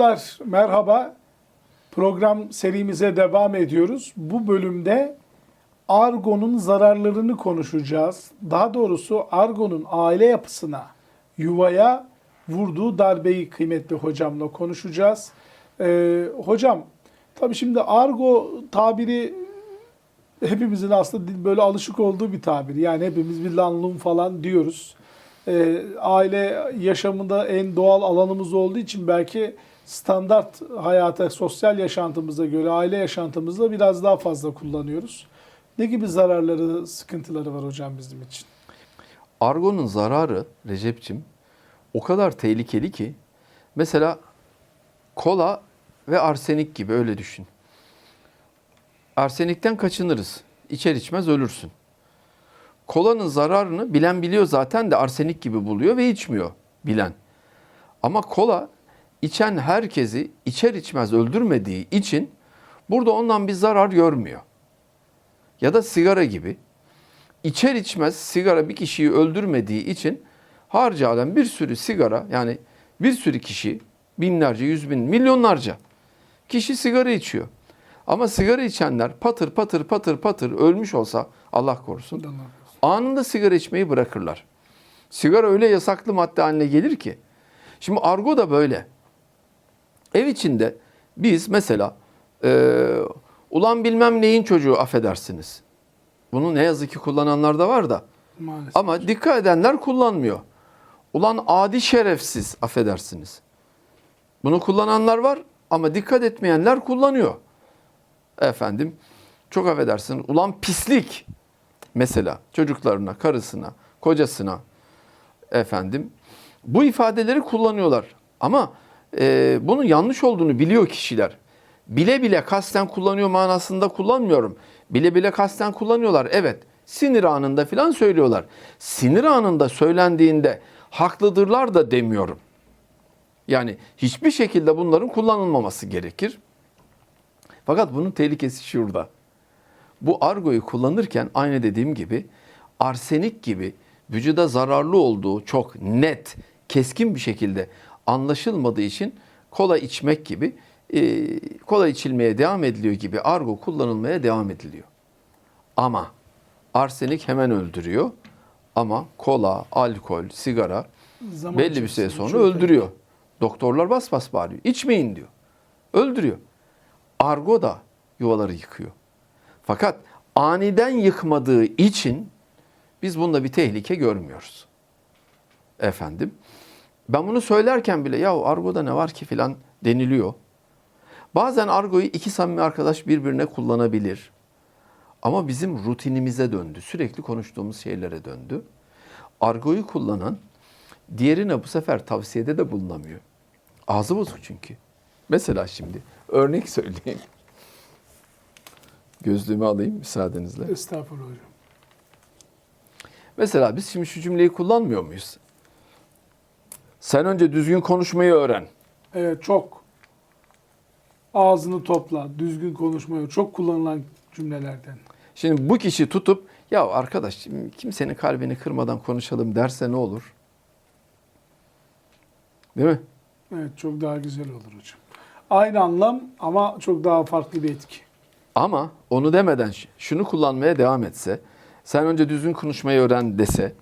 Dostlar merhaba. Program serimize devam ediyoruz. Bu bölümde argonun zararlarını konuşacağız. Daha doğrusu argonun aile yapısına, yuvaya vurduğu darbeyi kıymetli hocamla konuşacağız. Ee, hocam tabii şimdi argo tabiri hepimizin aslında böyle alışık olduğu bir tabir. Yani hepimiz bir lanlum falan diyoruz. Ee, aile yaşamında en doğal alanımız olduğu için belki standart hayata, sosyal yaşantımıza göre aile yaşantımızda biraz daha fazla kullanıyoruz. Ne gibi zararları, sıkıntıları var hocam bizim için? Argonun zararı Recep'cim o kadar tehlikeli ki mesela kola ve arsenik gibi öyle düşün. Arsenikten kaçınırız. İçer içmez ölürsün. Kolanın zararını bilen biliyor zaten de arsenik gibi buluyor ve içmiyor bilen. Ama kola içen herkesi içer içmez öldürmediği için burada ondan bir zarar görmüyor. Ya da sigara gibi içer içmez sigara bir kişiyi öldürmediği için harca alem bir sürü sigara yani bir sürü kişi binlerce, yüz bin, milyonlarca kişi sigara içiyor. Ama sigara içenler patır patır patır patır ölmüş olsa Allah korusun anında sigara içmeyi bırakırlar. Sigara öyle yasaklı madde haline gelir ki. Şimdi argo da böyle. Ev içinde biz mesela e, ulan bilmem neyin çocuğu affedersiniz. Bunu ne yazık ki kullananlar da var da. Maalesef. Ama dikkat edenler kullanmıyor. Ulan adi şerefsiz affedersiniz. Bunu kullananlar var ama dikkat etmeyenler kullanıyor. Efendim çok affedersin. Ulan pislik mesela çocuklarına, karısına, kocasına efendim bu ifadeleri kullanıyorlar. Ama e, bunun yanlış olduğunu biliyor kişiler. Bile bile kasten kullanıyor manasında kullanmıyorum. Bile bile kasten kullanıyorlar. Evet sinir anında filan söylüyorlar. Sinir anında söylendiğinde haklıdırlar da demiyorum. Yani hiçbir şekilde bunların kullanılmaması gerekir. Fakat bunun tehlikesi şurada. Bu argoyu kullanırken aynı dediğim gibi arsenik gibi vücuda zararlı olduğu çok net, keskin bir şekilde anlaşılmadığı için kola içmek gibi e, kola içilmeye devam ediliyor gibi argo kullanılmaya devam ediliyor. Ama arsenik hemen öldürüyor. Ama kola, alkol, sigara Zaman belli bir süre sonra öldürüyor. Doktorlar bas bas bağırıyor. İçmeyin diyor. Öldürüyor. Argo da yuvaları yıkıyor. Fakat aniden yıkmadığı için biz bunda bir tehlike görmüyoruz. Efendim. Ben bunu söylerken bile ya argoda ne var ki filan deniliyor. Bazen argoyu iki samimi arkadaş birbirine kullanabilir. Ama bizim rutinimize döndü. Sürekli konuştuğumuz şeylere döndü. Argoyu kullanan diğerine bu sefer tavsiyede de bulunamıyor. Ağzı bozuk çünkü. Mesela şimdi örnek söyleyeyim. Gözlüğümü alayım müsaadenizle. Estağfurullah hocam. Mesela biz şimdi şu cümleyi kullanmıyor muyuz? Sen önce düzgün konuşmayı öğren. Evet çok ağzını topla, düzgün konuşmayı çok kullanılan cümlelerden. Şimdi bu kişi tutup ya arkadaş kimsenin kalbini kırmadan konuşalım derse ne olur? Değil mi? Evet çok daha güzel olur hocam. Aynı anlam ama çok daha farklı bir etki. Ama onu demeden şunu kullanmaya devam etse, sen önce düzgün konuşmayı öğren dese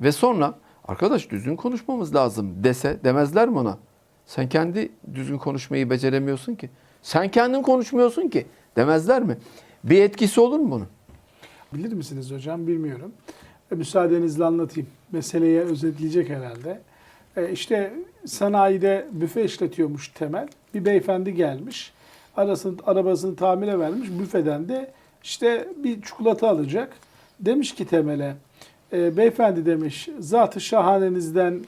ve sonra arkadaş düzgün konuşmamız lazım dese demezler mi ona? Sen kendi düzgün konuşmayı beceremiyorsun ki. Sen kendin konuşmuyorsun ki demezler mi? Bir etkisi olur mu bunun? Bilir misiniz hocam bilmiyorum. E, müsaadenizle anlatayım. Meseleye özetleyecek herhalde. E, işte sanayide büfe işletiyormuş Temel. Bir beyefendi gelmiş. Arasını, arabasını tamire vermiş. Büfeden de işte bir çikolata alacak. Demiş ki Temel'e, e, beyefendi demiş, zatı şahanenizden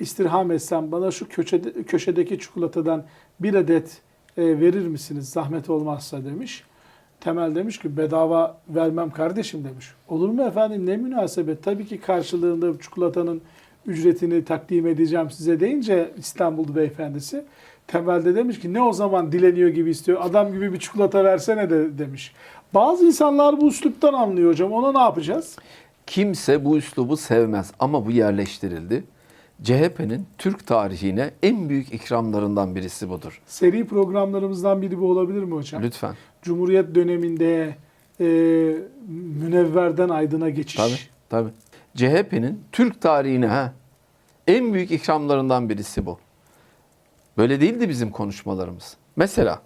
istirham etsem bana şu köşede, köşedeki çikolatadan bir adet e, verir misiniz zahmet olmazsa demiş. Temel demiş ki bedava vermem kardeşim demiş. Olur mu efendim ne münasebet tabii ki karşılığında çikolatanın ücretini takdim edeceğim size deyince İstanbul beyefendisi. Temel de demiş ki ne o zaman dileniyor gibi istiyor adam gibi bir çikolata versene de demiş. Bazı insanlar bu üsluptan anlıyor hocam ona ne yapacağız? Kimse bu üslubu sevmez ama bu yerleştirildi. CHP'nin Türk tarihine en büyük ikramlarından birisi budur. Seri programlarımızdan biri bu olabilir mi hocam? Lütfen. Cumhuriyet döneminde e, münevverden aydına geçiş. Tabii, tabii. CHP'nin Türk tarihine ha, en büyük ikramlarından birisi bu. Böyle değildi bizim konuşmalarımız. Mesela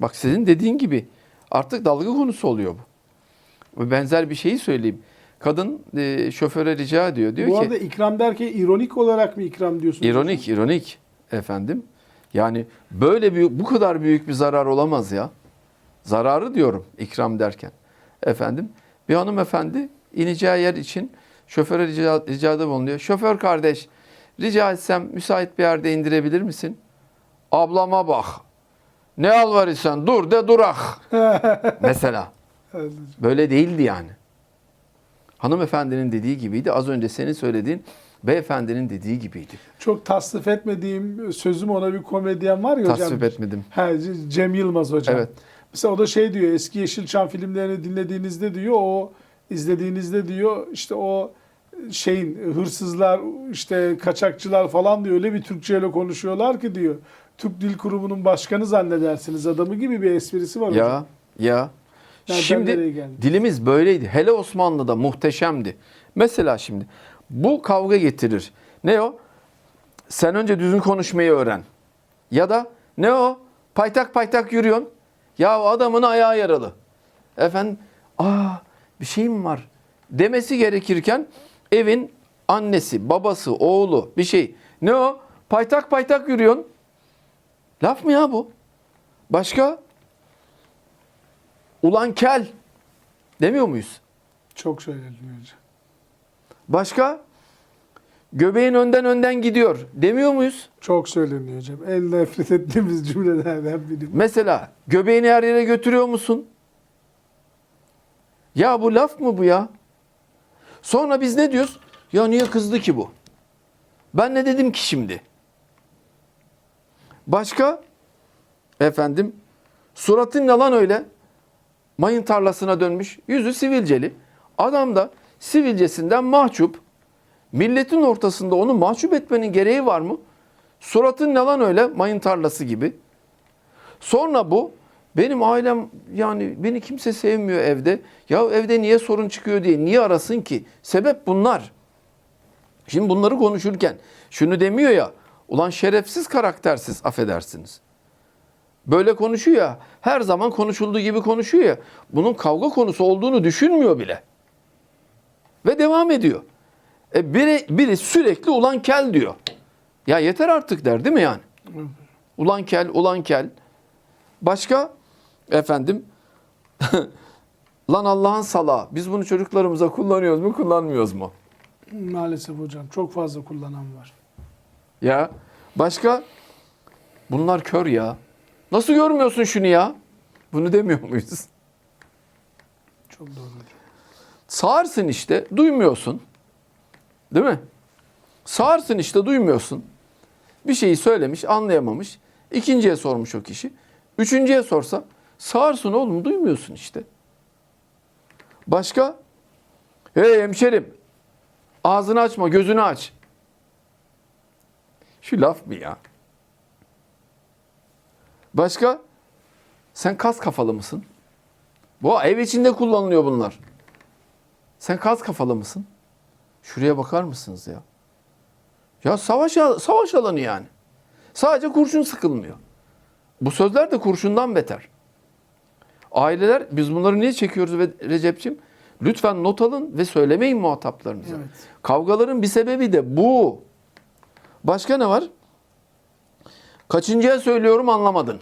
bak sizin dediğin gibi artık dalga konusu oluyor bu. Benzer bir şeyi söyleyeyim. Kadın e, şoföre rica ediyor. Diyor Bu ki arada ikram derken ironik olarak mı ikram diyorsunuz? ironik, ironik efendim. Yani böyle büyük, bu kadar büyük bir zarar olamaz ya. Zararı diyorum ikram derken. Efendim bir hanımefendi ineceği yer için şoföre rica, ricada bulunuyor. Şoför kardeş rica etsem müsait bir yerde indirebilir misin? Ablama bak. Ne alvarırsan dur de durak. Mesela. Böyle değildi yani. Hanımefendinin dediği gibiydi. Az önce senin söylediğin beyefendinin dediği gibiydi. Çok tasvip etmediğim sözüm ona bir komedyen var ya hocam. Tasvip etmedim. C- Cem Yılmaz hocam. Evet. Mesela o da şey diyor eski Yeşilçam filmlerini dinlediğinizde diyor o izlediğinizde diyor işte o şeyin hırsızlar işte kaçakçılar falan diyor öyle bir Türkçeyle konuşuyorlar ki diyor. Türk Dil Kurumu'nun başkanı zannedersiniz adamı gibi bir esprisi var hocam. Ya ya. Nereden şimdi dilimiz böyleydi. Hele Osmanlı'da muhteşemdi. Mesela şimdi bu kavga getirir. Ne o? Sen önce düzgün konuşmayı öğren. Ya da ne o? Paytak paytak yürüyorsun. Ya adamın ayağı yaralı. Efendim, aa bir şey mi var? Demesi gerekirken evin annesi, babası, oğlu bir şey. Ne o? Paytak paytak yürüyorsun. Laf mı ya bu? Başka? Ulan kel. Demiyor muyuz? Çok söyleniyor hocam. Başka? Göbeğin önden önden gidiyor. Demiyor muyuz? Çok söyleniyor hocam. En nefret ettiğimiz cümlelerden biri. Mesela göbeğini her yere götürüyor musun? Ya bu laf mı bu ya? Sonra biz ne diyoruz? Ya niye kızdı ki bu? Ben ne dedim ki şimdi? Başka? Efendim, suratın yalan öyle. Mayın tarlasına dönmüş, yüzü sivilceli. Adam da sivilcesinden mahcup. Milletin ortasında onu mahcup etmenin gereği var mı? Suratın yalan öyle, mayın tarlası gibi. Sonra bu benim ailem yani beni kimse sevmiyor evde. Ya evde niye sorun çıkıyor diye niye arasın ki? Sebep bunlar. Şimdi bunları konuşurken şunu demiyor ya. Ulan şerefsiz karaktersiz affedersiniz. Böyle konuşuyor ya. Her zaman konuşulduğu gibi konuşuyor ya. Bunun kavga konusu olduğunu düşünmüyor bile. Ve devam ediyor. E biri, biri sürekli ulan kel diyor. Ya yeter artık der değil mi yani? Ulan kel, ulan kel. Başka? Efendim? Lan Allah'ın salağı. Biz bunu çocuklarımıza kullanıyoruz mu, kullanmıyoruz mu? Maalesef hocam çok fazla kullanan var. Ya. Başka? Bunlar kör ya. Nasıl görmüyorsun şunu ya? Bunu demiyor muyuz? Çok doğru. Sağırsın işte, duymuyorsun. Değil mi? Sağırsın işte, duymuyorsun. Bir şeyi söylemiş, anlayamamış. İkinciye sormuş o kişi. Üçüncüye sorsa, sağırsın oğlum, duymuyorsun işte. Başka? Hey hemşerim, ağzını açma, gözünü aç. Şu laf mı ya? Başka? Sen kas kafalı mısın? Bu ev içinde kullanılıyor bunlar. Sen kas kafalı mısın? Şuraya bakar mısınız ya? Ya savaş savaş alanı yani. Sadece kurşun sıkılmıyor. Bu sözler de kurşundan beter. Aileler biz bunları niye çekiyoruz ve Recep'ciğim? Lütfen not alın ve söylemeyin muhataplarınıza. Evet. Kavgaların bir sebebi de bu. Başka ne var? Kaçıncıya söylüyorum anlamadın.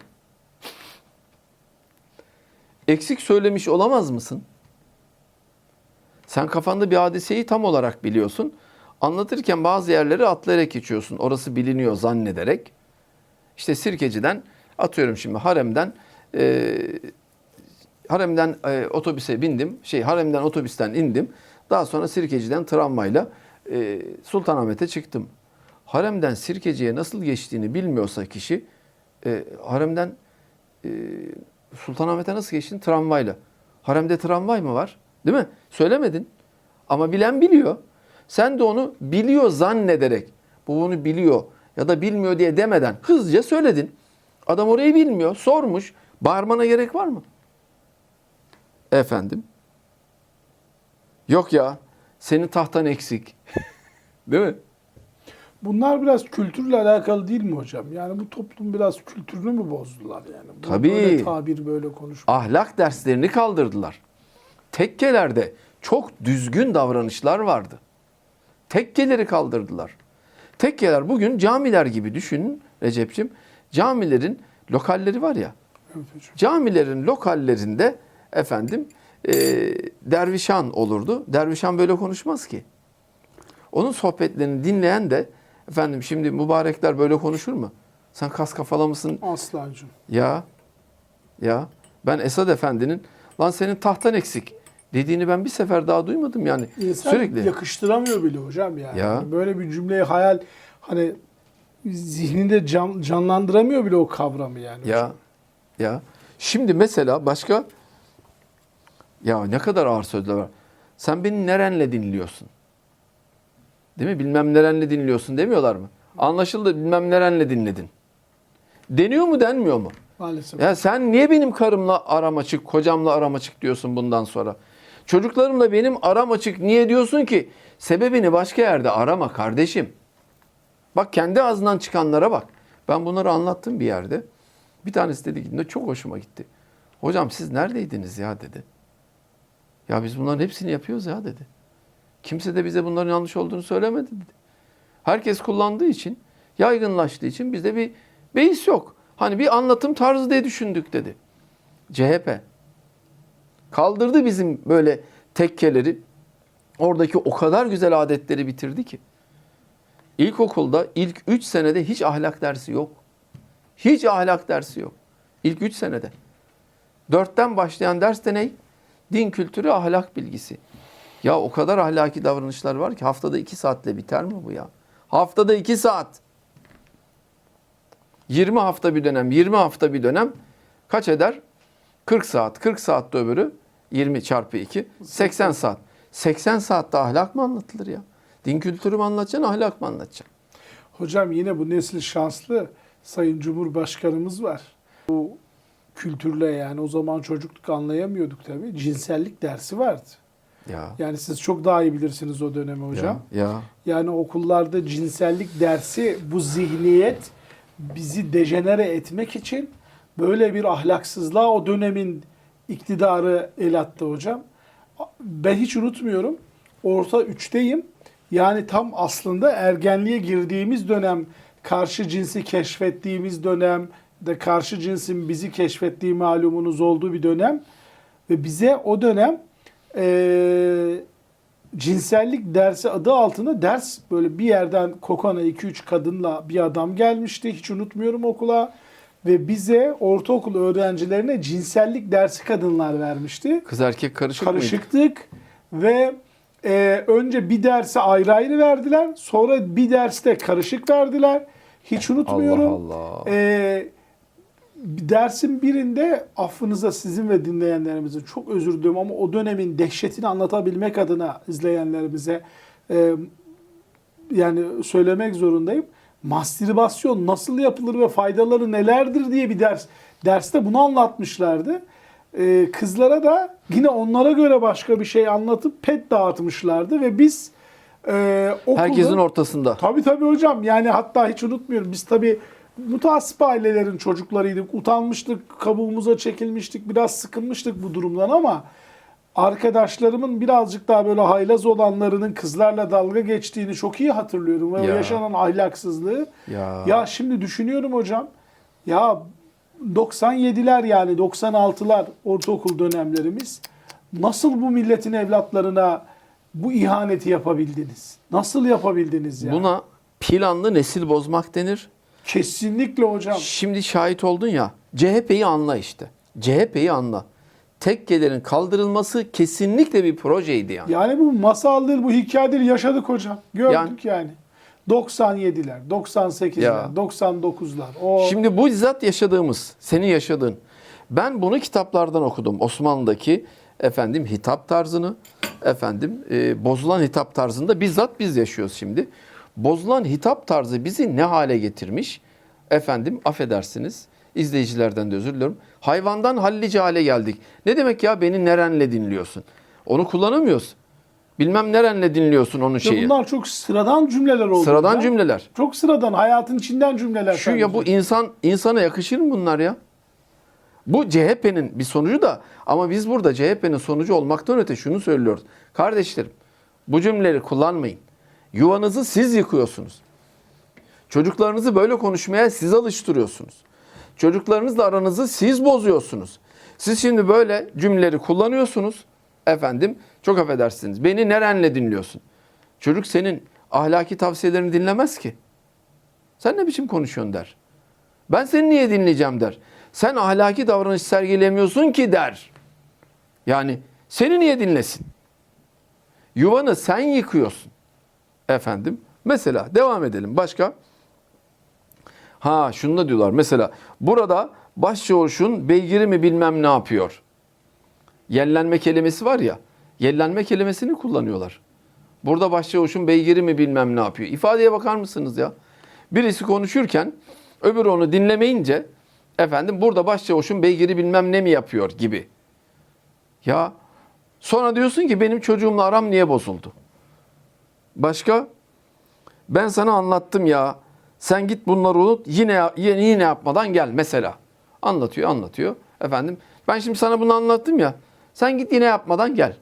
Eksik söylemiş olamaz mısın? Sen kafanda bir hadiseyi tam olarak biliyorsun. Anlatırken bazı yerleri atlayarak geçiyorsun. Orası biliniyor zannederek. İşte Sirkeci'den atıyorum şimdi haremden e, haremden e, otobüse bindim. Şey haremden otobüsten indim. Daha sonra Sirkeci'den tramvayla e, Sultanahmet'e çıktım. Haremden Sirkeci'ye nasıl geçtiğini bilmiyorsa kişi e, haremden e, Sultanahmet'e nasıl geçtin? Tramvayla. Haremde tramvay mı var? Değil mi? Söylemedin. Ama bilen biliyor. Sen de onu biliyor zannederek Bu bunu biliyor ya da bilmiyor diye demeden hızlıca söyledin. Adam orayı bilmiyor, sormuş. Bağırmana gerek var mı? Efendim? Yok ya, senin tahtan eksik. Değil mi? Bunlar biraz kültürle alakalı değil mi hocam? Yani bu toplum biraz kültürünü mü bozdular yani? Bu Tabii. Böyle tabir böyle konuşma. Ahlak derslerini kaldırdılar. Tekkelerde çok düzgün davranışlar vardı. Tekkeleri kaldırdılar. Tekkeler bugün camiler gibi düşünün Recep'ciğim. Camilerin lokalleri var ya. Evet hocam. Camilerin lokallerinde efendim e, dervişan olurdu. Dervişan böyle konuşmaz ki. Onun sohbetlerini dinleyen de efendim şimdi mübarekler böyle konuşur mu? Sen kas kafalı mısın? Asla hocam. Ya ya ben Esad Efendi'nin lan senin tahtan eksik dediğini ben bir sefer daha duymadım yani. İnsan Sürekli. yakıştıramıyor bile hocam yani. Ya. Hani Böyle bir cümleyi hayal hani zihninde can, canlandıramıyor bile o kavramı yani. Ya ya. Şimdi mesela başka ya ne kadar ağır sözler var. Sen beni nerenle dinliyorsun? Değil mi? Bilmem nerenle dinliyorsun demiyorlar mı? Anlaşıldı bilmem nerenle dinledin. Deniyor mu denmiyor mu? Maalesef. Ya sen niye benim karımla aram açık, kocamla aram açık diyorsun bundan sonra? Çocuklarımla benim aram açık niye diyorsun ki? Sebebini başka yerde arama kardeşim. Bak kendi ağzından çıkanlara bak. Ben bunları anlattım bir yerde. Bir tanesi dedi ki "Ne çok hoşuma gitti. Hocam siz neredeydiniz ya dedi. Ya biz bunların hepsini yapıyoruz ya dedi. Kimse de bize bunların yanlış olduğunu söylemedi dedi. Herkes kullandığı için, yaygınlaştığı için bizde bir beis yok. Hani bir anlatım tarzı diye düşündük dedi. CHP kaldırdı bizim böyle tekkeleri. Oradaki o kadar güzel adetleri bitirdi ki. İlkokulda ilk 3 senede hiç ahlak dersi yok. Hiç ahlak dersi yok. İlk 3 senede. Dörtten başlayan ders de ne? Din kültürü, ahlak bilgisi. Ya o kadar ahlaki davranışlar var ki haftada 2 saatle biter mi bu ya? Haftada 2 saat. 20 hafta bir dönem, 20 hafta bir dönem kaç eder? 40 saat. 40 saat de öbürü 20 çarpı 2 80 saat. 80 saatte ahlak mı anlatılır ya? Din kültürü mü anlatacaksın, ahlak mı anlatacaksın? Hocam yine bu nesil şanslı Sayın Cumhurbaşkanımız var. Bu kültürle yani o zaman çocukluk anlayamıyorduk tabii. Cinsellik dersi vardı. Ya. Yani siz çok daha iyi bilirsiniz o dönemi hocam. Ya. ya. Yani okullarda cinsellik dersi bu zihniyet bizi dejenere etmek için böyle bir ahlaksızlığa o dönemin iktidarı el attı hocam. Ben hiç unutmuyorum. Orta 3'teyim. Yani tam aslında ergenliğe girdiğimiz dönem, karşı cinsi keşfettiğimiz dönem, de karşı cinsin bizi keşfettiği malumunuz olduğu bir dönem. Ve bize o dönem eee cinsellik dersi adı altında ders böyle bir yerden kokana 2-3 kadınla bir adam gelmişti. Hiç unutmuyorum okula. Ve bize ortaokul öğrencilerine cinsellik dersi kadınlar vermişti. Kız erkek karışık, mıydı? Karışıktık ve e, önce bir dersi ayrı ayrı verdiler. Sonra bir derste karışık verdiler. Hiç unutmuyorum. Allah Allah. E, dersin birinde affınıza sizin ve dinleyenlerimizin çok özür diliyorum ama o dönemin dehşetini anlatabilmek adına izleyenlerimize e, yani söylemek zorundayım. Mastürbasyon nasıl yapılır ve faydaları nelerdir diye bir ders derste bunu anlatmışlardı. E, kızlara da yine onlara göre başka bir şey anlatıp pet dağıtmışlardı ve biz e, okulda... Herkesin ortasında. Tabii tabii hocam. Yani hatta hiç unutmuyorum. Biz tabii mutasip ailelerin çocuklarıydık. Utanmıştık, kabuğumuza çekilmiştik. Biraz sıkılmıştık bu durumdan ama arkadaşlarımın birazcık daha böyle haylaz olanlarının kızlarla dalga geçtiğini çok iyi hatırlıyorum. Ve o Ya. yaşanan ahlaksızlığı. Ya. Ya şimdi düşünüyorum hocam. Ya 97'ler yani 96'lar ortaokul dönemlerimiz. Nasıl bu milletin evlatlarına bu ihaneti yapabildiniz? Nasıl yapabildiniz ya? Buna planlı nesil bozmak denir. Kesinlikle hocam. Şimdi şahit oldun ya. CHP'yi anla işte. CHP'yi anla. Tekkelerin kaldırılması kesinlikle bir projeydi yani. Yani bu masaldır, bu hikayedir yaşadık hocam. Gördük yani. 97'ler, 98'ler, Ya. 99'lar. O Şimdi bu bizzat yaşadığımız, senin yaşadığın. Ben bunu kitaplardan okudum. Osmanlı'daki efendim hitap tarzını, efendim e, bozulan hitap tarzında bizzat biz yaşıyoruz şimdi. Bozulan hitap tarzı bizi ne hale getirmiş? Efendim affedersiniz. izleyicilerden de özür diliyorum. Hayvandan hallice hale geldik. Ne demek ya beni nerenle dinliyorsun? Onu kullanamıyoruz. Bilmem nerenle dinliyorsun onun Ya şeyi. bunlar çok sıradan cümleler oldu. Sıradan ya. cümleler. Çok sıradan hayatın içinden cümleler. Şu ya bu insan insana yakışır mı bunlar ya? Bu CHP'nin bir sonucu da ama biz burada CHP'nin sonucu olmaktan öte şunu söylüyoruz. Kardeşlerim bu cümleleri kullanmayın. Yuvanızı siz yıkıyorsunuz. Çocuklarınızı böyle konuşmaya siz alıştırıyorsunuz. Çocuklarınızla aranızı siz bozuyorsunuz. Siz şimdi böyle cümleleri kullanıyorsunuz. Efendim çok affedersiniz. Beni nerenle dinliyorsun? Çocuk senin ahlaki tavsiyelerini dinlemez ki. Sen ne biçim konuşuyorsun der. Ben seni niye dinleyeceğim der. Sen ahlaki davranış sergilemiyorsun ki der. Yani seni niye dinlesin? Yuvanı sen yıkıyorsun. Efendim. Mesela devam edelim. Başka? Ha şunu da diyorlar. Mesela burada başçavuşun beygiri mi bilmem ne yapıyor. Yellenme kelimesi var ya. Yellenme kelimesini kullanıyorlar. Burada başçavuşun beygiri mi bilmem ne yapıyor. İfadeye bakar mısınız ya? Birisi konuşurken öbürü onu dinlemeyince efendim burada başçavuşun beygiri bilmem ne mi yapıyor gibi. Ya sonra diyorsun ki benim çocuğumla aram niye bozuldu? Başka? Ben sana anlattım ya. Sen git bunları unut. Yine yine, yine yapmadan gel mesela. Anlatıyor, anlatıyor. Efendim ben şimdi sana bunu anlattım ya. Sen git yine yapmadan gel.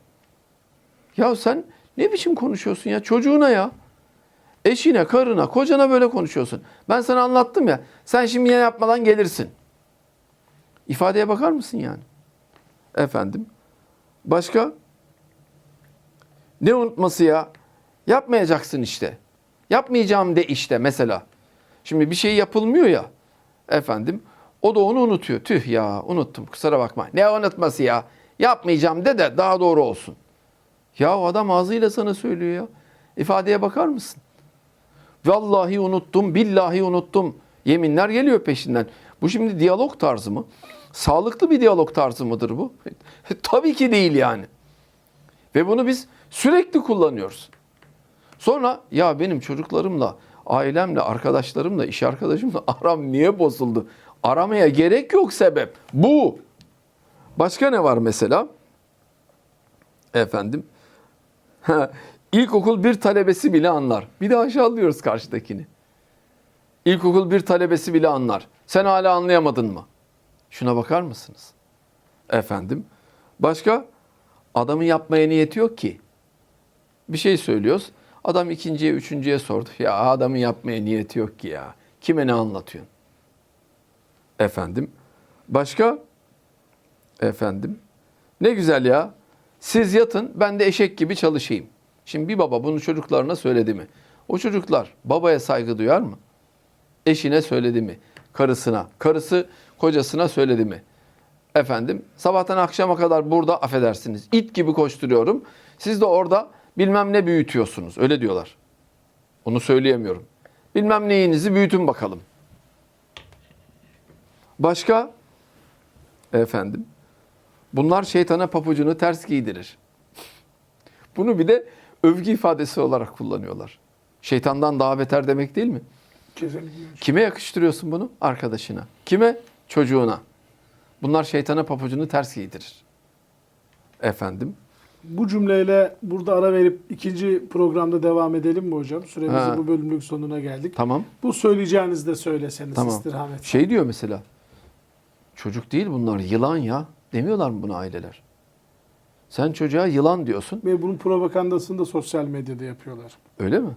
Ya sen ne biçim konuşuyorsun ya çocuğuna ya? Eşine, karına, kocana böyle konuşuyorsun. Ben sana anlattım ya. Sen şimdi yine yapmadan gelirsin. İfadeye bakar mısın yani? Efendim. Başka? Ne unutması ya? Yapmayacaksın işte. Yapmayacağım de işte mesela. Şimdi bir şey yapılmıyor ya. Efendim. O da onu unutuyor. Tüh ya unuttum kusura bakma. Ne unutması ya? Yapmayacağım de de daha doğru olsun. Ya o adam ağzıyla sana söylüyor ya. İfadeye bakar mısın? Vallahi unuttum, billahi unuttum. Yeminler geliyor peşinden. Bu şimdi diyalog tarzı mı? Sağlıklı bir diyalog tarzı mıdır bu? Tabii ki değil yani. Ve bunu biz sürekli kullanıyoruz. Sonra ya benim çocuklarımla, ailemle, arkadaşlarımla, iş arkadaşımla aram niye bozuldu? Aramaya gerek yok sebep. Bu. Başka ne var mesela? Efendim. İlkokul bir talebesi bile anlar. Bir de aşağılıyoruz karşıdakini. İlkokul bir talebesi bile anlar. Sen hala anlayamadın mı? Şuna bakar mısınız? Efendim. Başka? Adamın yapmaya niyeti yok ki. Bir şey söylüyoruz. Adam ikinciye, üçüncüye sordu. Ya adamın yapmaya niyeti yok ki ya. Kime ne anlatıyorsun? Efendim. Başka? Efendim. Ne güzel ya. Siz yatın ben de eşek gibi çalışayım. Şimdi bir baba bunu çocuklarına söyledi mi? O çocuklar babaya saygı duyar mı? Eşine söyledi mi? Karısına. Karısı kocasına söyledi mi? Efendim sabahtan akşama kadar burada affedersiniz. it gibi koşturuyorum. Siz de orada bilmem ne büyütüyorsunuz. Öyle diyorlar. Onu söyleyemiyorum. Bilmem neyinizi büyütün bakalım. Başka? Efendim. Bunlar şeytana papucunu ters giydirir. Bunu bir de övgü ifadesi olarak kullanıyorlar. Şeytandan daha beter demek değil mi? Kesinlikle. Kime yakıştırıyorsun bunu? Arkadaşına. Kime? Çocuğuna. Bunlar şeytana papucunu ters giydirir. Efendim. Bu cümleyle burada ara verip ikinci programda devam edelim mi hocam? Süremizin Ha. bu bölümlük sonuna geldik. Tamam. Bu söyleyeceğinizi de söyleseniz Tamam. istirham etsem. Şey diyor mesela. Çocuk değil bunlar yılan ya. Demiyorlar mı buna aileler? Sen çocuğa yılan diyorsun. Ve bunun propagandasını da sosyal medyada yapıyorlar. Öyle mi?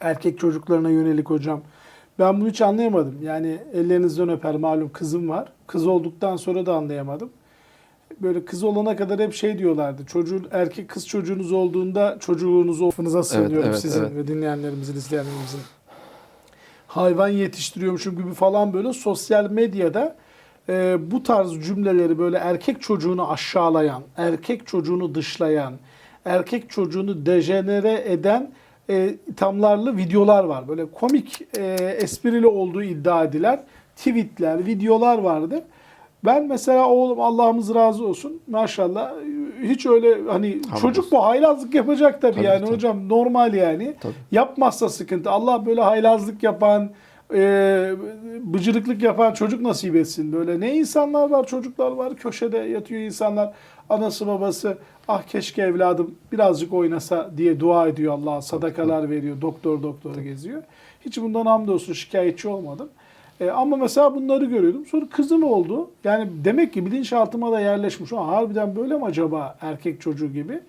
Erkek çocuklarına yönelik hocam. Ben bunu hiç anlayamadım. Yani ellerinizden öper malum kızım var. Kız olduktan sonra da anlayamadım. Böyle kız olana kadar hep şey diyorlardı. Çocuğun erkek kız çocuğunuz olduğunda çocuğunuzu offunuza sığınıyorum evet, sizin evet. ve dinleyenlerimizin, izleyenlerimizin. Hayvan yetiştiriyormuşum gibi falan böyle sosyal medyada e, bu tarz cümleleri böyle erkek çocuğunu aşağılayan, erkek çocuğunu dışlayan, erkek çocuğunu dejenere eden e, ithamlarlı videolar var. Böyle komik, e, esprili olduğu iddia edilen tweetler, videolar vardı. Ben mesela oğlum Allah'ımız razı olsun maşallah hiç öyle hani Hamdolsun. çocuk bu haylazlık yapacak tabii, Tabii, yani tabii. hocam normal yani. Tabii. Yapmazsa sıkıntı. Allah böyle haylazlık yapan, e, bıcırıklık yapan çocuk nasip etsin. Böyle ne insanlar var, çocuklar var. Köşede yatıyor insanlar. Anası babası ah keşke evladım birazcık oynasa diye dua ediyor Allah. Sadakalar veriyor. Doktor doktor geziyor. Hiç bundan hamdolsun şikayetçi olmadım. E, ama mesela bunları görüyordum. Sonra kızım oldu. Yani demek ki bilinçaltıma da yerleşmiş. Ha, harbiden böyle mi acaba erkek çocuğu gibi?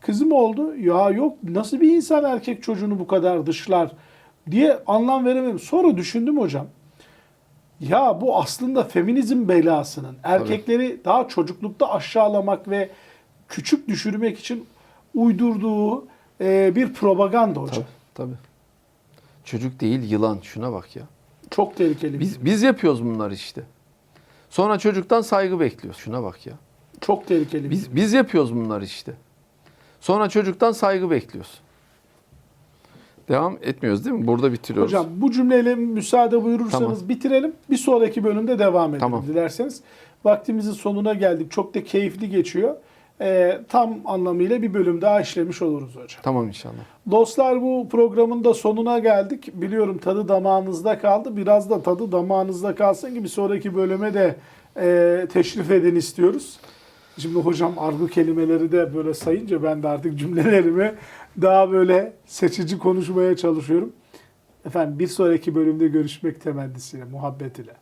Kızım oldu. Ya yok nasıl bir insan erkek çocuğunu bu kadar dışlar diye anlam veremedim. Sonra düşündüm hocam. Ya bu aslında feminizm belasının erkekleri daha çocuklukta aşağılamak ve küçük düşürmek için uydurduğu e, bir propaganda hocam. Tabii, tabii. Çocuk değil yılan. Şuna bak ya. Çok tehlikeli. Biz biz yapıyoruz bunları işte. Sonra çocuktan saygı bekliyoruz. Şuna bak ya. çok tehlikeli. Biz biz yapıyoruz bunları işte. Sonra çocuktan saygı bekliyoruz. Devam etmiyoruz değil mi? Burada bitiriyoruz. Hocam bu cümleyle müsaade buyurursanız Tamam. bitirelim. Bir sonraki bölümde devam edelim Tamam. dilerseniz. Vaktimizin sonuna geldik. Çok da keyifli geçiyor. Ee, tam anlamıyla bir bölüm daha işlemiş oluruz hocam. Tamam inşallah. Dostlar bu programın da sonuna geldik. Biliyorum tadı damağınızda kaldı. Biraz da tadı damağınızda kalsın ki bir sonraki bölüme de e, teşrif edin istiyoruz. Şimdi hocam argo kelimeleri de böyle sayınca ben de artık cümlelerimi daha böyle seçici konuşmaya çalışıyorum. Efendim bir sonraki bölümde görüşmek temennisiyle, muhabbet ile.